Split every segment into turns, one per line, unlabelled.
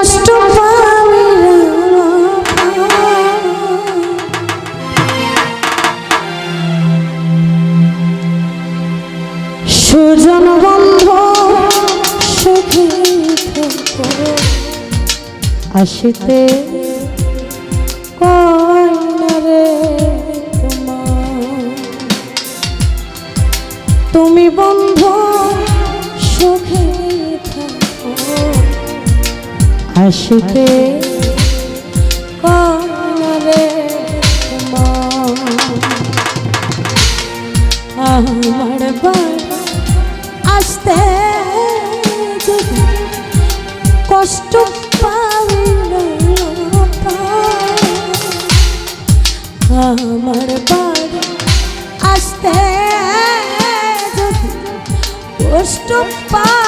কষ্ট পাবে সুজন বন্ধ সুখী আসিতে কয়নারে তোমার আমার আসতে কষ্ট না আমার বাড়ি আসতে কষ্ট পাবি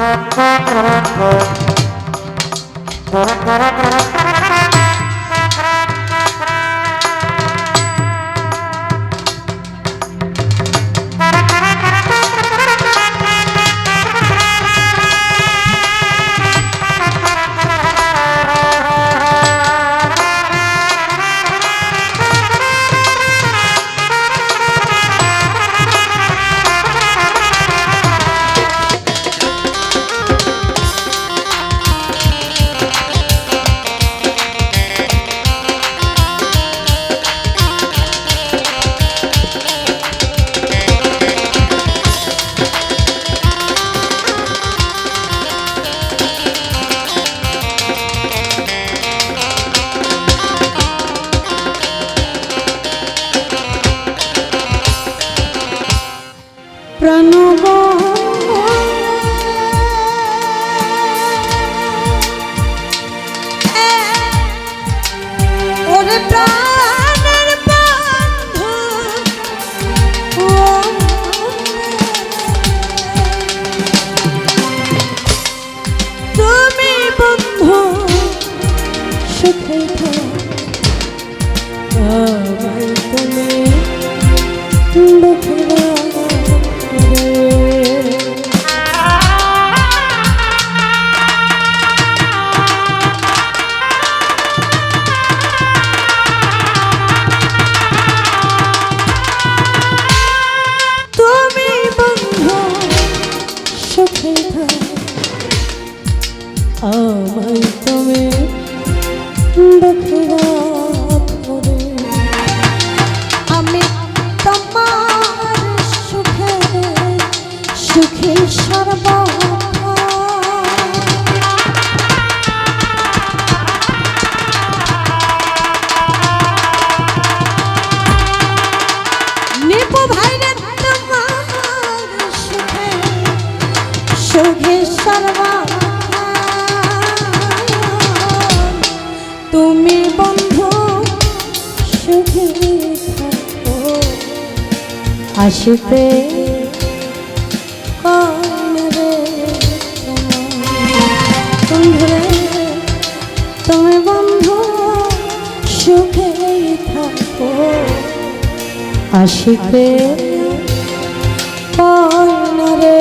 হাসিতে পরে প্রণব কনরে বন্ধুরে তুমি বন্ধু সুখে থাকো। আসিতে কনরে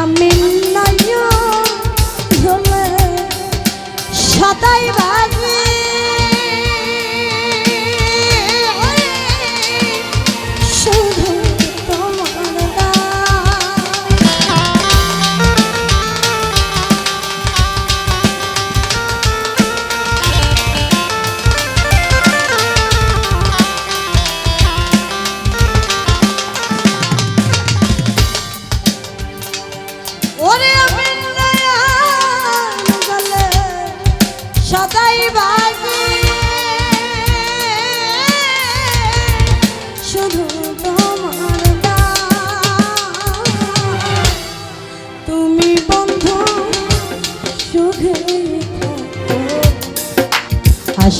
আমি নয় বাজে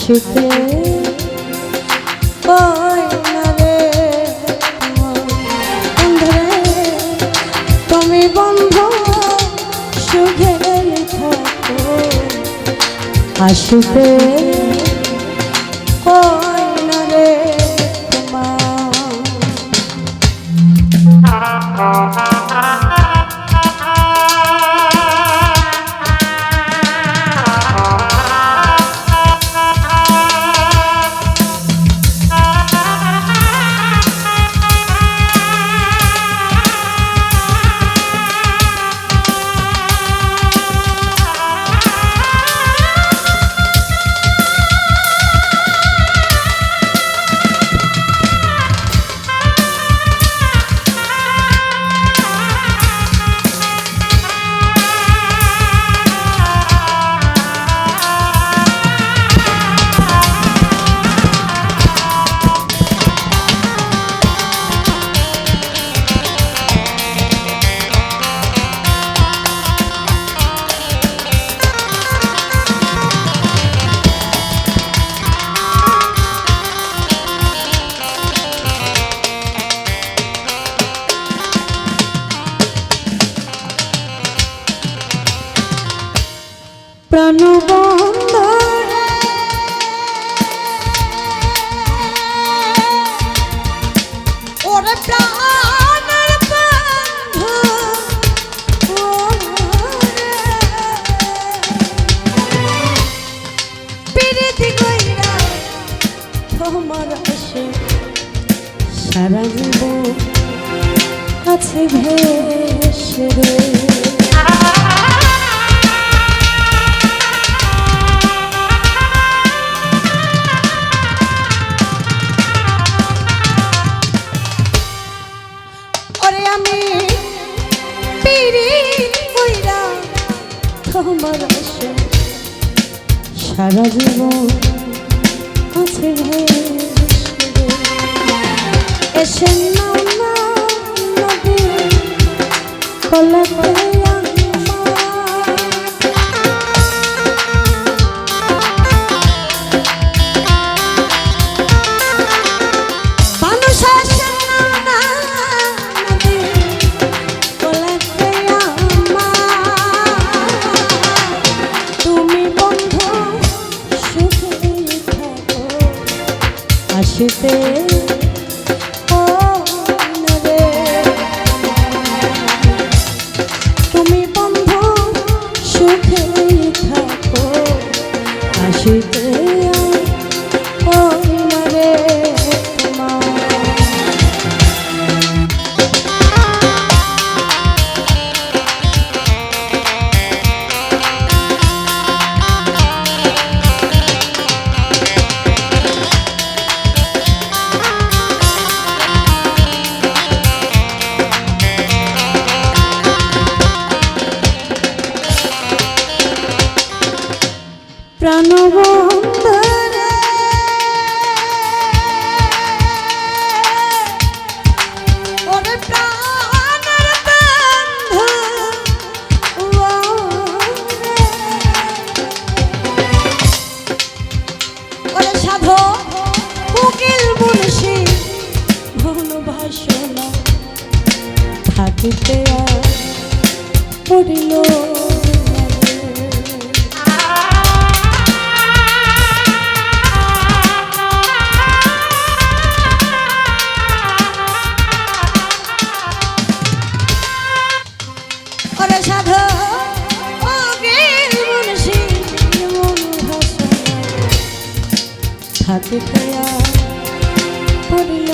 ছুটে তুমি বন্ধু সুখে আসুতে সারা জীবন কাছে এসে না কলাতে খুশিতে প্রাণবন্ধরে ওরে প্রাণের বন্ধু ওরে। সাধু কোকিল পড়িল। হাতে পড়ল।